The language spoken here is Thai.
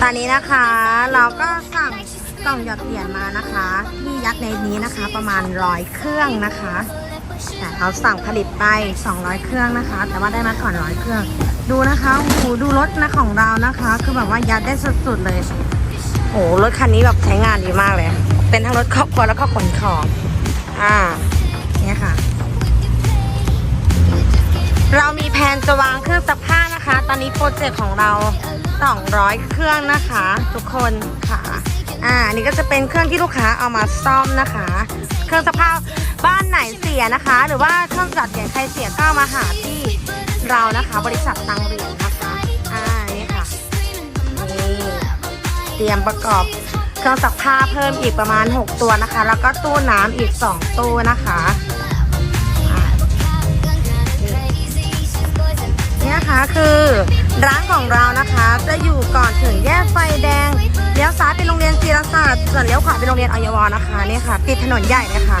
ตอนนี้นะคะ เราก็สั่งกล่องหยอดเหรียญมานะคะที่ยัดในนี้นะคะ ประมาณร้อยเครื่องนะคะแต่เราสั่งผลิตไป 200 เครื่องนะคะ แต่ว่าได้มาก่อนร้อยเครื่อง ดูนะคะโอ้โหดูรถนะของเรานะคะ คือแบบว่ายัดได้สุดๆเลยโอ้โหรถคันนี้แบบใช้งานดีมากเลย เป็นทั้งรถครอบครัวแล้วก็ขนของอ่าเนี่ยค่ะ เรามีแผนจะวางเครื่องซักผ้า ตอนนี้โปรเจกต์ของเรา 200 เครื่องนะคะ ทุกคนค่ะ อ่าอันนี้ก็จะเป็นเครื่องที่ลูกค้าเอามาซ่อมนะคะ เครื่องซักผ้าบ้านไหนเสียนะคะ หรือว่าเครื่องจัดเหรียญใครเสียก็มาหาที่เรานะคะ บริษัทตังเรียญนะคะอ่านี่ค่ะนี่เตรียมประกอบเครื่องซักผ้าเพิ่มอีกประมาณ 6 ตัวนะคะ แล้วก็ตู้น้ำอีก 2 ตู้นะคะ นะคะคือร้านของเรานะคะ จะอยู่ก่อนถึงแยกไฟแดงเลี้ยวซ้ายเป็นโรงเรียนศิรศาสตร์ส่วนเลี้ยวขวาเป็นโรงเรียนอยวนะคะนี่ค่ะติดถนนใหญ่เลยค่ะ